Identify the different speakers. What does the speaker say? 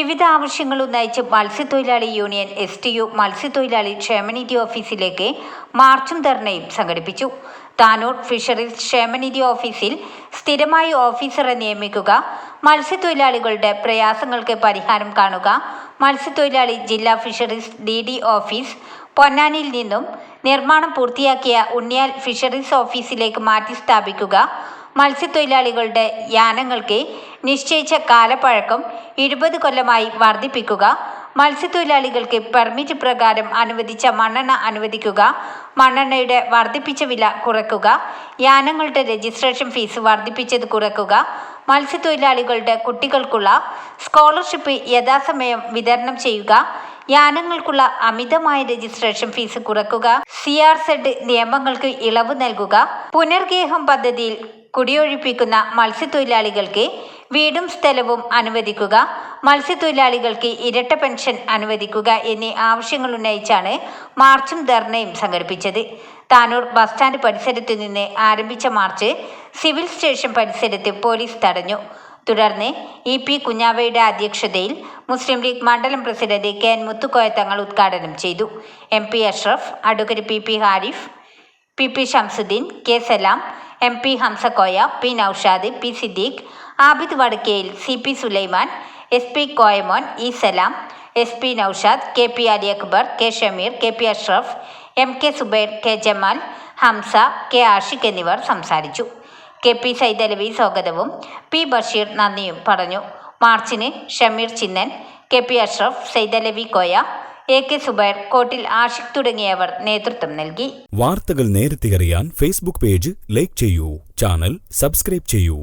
Speaker 1: വിവിധ ആവശ്യങ്ങൾ ഉന്നയിച്ച് മത്സ്യത്തൊഴിലാളി യൂണിയൻ എസ് ടി യു മത്സ്യത്തൊഴിലാളി ക്ഷേമനിധി ഓഫീസിലേക്ക് മാർച്ചും ധർണയും സംഘടിപ്പിച്ചു. താനൂർ ഫിഷറീസ് ക്ഷേമനിധി ഓഫീസിൽ സ്ഥിരമായി ഓഫീസറെ നിയമിക്കുക മത്സ്യത്തൊഴിലാളികളുടെ പ്രയാസങ്ങൾക്ക് പരിഹാരം കാണുക മത്സ്യത്തൊഴിലാളി ജില്ലാ ഫിഷറീസ് ഡി ഡി ഓഫീസ് പൊന്നാനിയിൽ നിന്നും നിർമ്മാണം പൂർത്തിയാക്കിയ ഉണ്ണിയാൽ ഫിഷറീസ് ഓഫീസിലേക്ക് മാറ്റി സ്ഥാപിക്കുക മത്സ്യത്തൊഴിലാളികളുടെ യാനങ്ങൾക്ക് നിശ്ചയിച്ച കാലപ്പഴക്കം ഇരുപത് കൊല്ലമായി വർദ്ധിപ്പിക്കുക. മത്സ്യത്തൊഴിലാളികൾക്ക് പെർമിറ്റ് പ്രകാരം അനുവദിച്ച മണ്ണെണ്ണ അനുവദിക്കുക. മണ്ണെണ്ണയുടെ വർദ്ധിപ്പിച്ച വില കുറയ്ക്കുക യാനങ്ങളുടെ രജിസ്ട്രേഷൻ ഫീസ് വർദ്ധിപ്പിച്ചത് കുറയ്ക്കുക മത്സ്യത്തൊഴിലാളികളുടെ കുട്ടികൾക്കുള്ള സ്കോളർഷിപ്പ് യഥാസമയം വിതരണം ചെയ്യുക. യാനങ്ങൾക്കുള്ള അമിതമായ രജിസ്ട്രേഷൻ ഫീസ് കുറയ്ക്കുക സി ആർ സെഡ് നിയമങ്ങൾക്ക് ഇളവ് നൽകുക. പുനർഗേഹം പദ്ധതിയിൽ കുടിയൊഴിപ്പിക്കുന്ന മത്സ്യത്തൊഴിലാളികൾക്ക് വീടും സ്ഥലവും അനുവദിക്കുക. മത്സ്യത്തൊഴിലാളികൾക്ക് ഇരട്ട പെൻഷൻ അനുവദിക്കുക എന്നീ ആവശ്യങ്ങൾ ഉന്നയിച്ചാണ് മാർച്ചും ധർണയും സംഘടിപ്പിച്ചത്. താനൂർ ബസ് സ്റ്റാൻഡ് പരിസരത്തു നിന്ന് ആരംഭിച്ച മാർച്ച് സിവിൽ സ്റ്റേഷൻ പരിസരത്ത് പോലീസ് തടഞ്ഞു. തുടർന്ന് ഇ പി കുഞ്ഞാവയുടെ അധ്യക്ഷതയിൽ മുസ്ലിം ലീഗ് മണ്ഡലം president K N Muthukoya Thangal ഉദ്ഘാടനം ചെയ്തു. M P Ashraf advocate P P Harif P P Shamsuddin K Salam M P Hamsakoya P Naushad P Siddique Abid Vadakkayil C P Sulaiman S P Koyamon E Salam S P Naushad K P Ali Akbar K Shameer K P Ashraf M K Subair K Jamal Hamza K Ashiq എന്നിവർ സംസാരിച്ചു. K P Saidalavi സ്വാഗതവും P Basheer നന്ദിയും പറഞ്ഞു. മാർച്ചിന് Shameer Chinnan K P Ashraf Saidalavi Koya A K Zubair Kottil Ashiq തുടങ്ങിയവർ നേതൃത്വം നൽകി.
Speaker 2: വാർത്തകൾ നേരത്തെ അറിയാൻ ഫേസ്ബുക്ക് പേജ് ലൈക്ക് ചെയ്യൂ. ചാനൽ സബ്സ്ക്രൈബ് ചെയ്യൂ.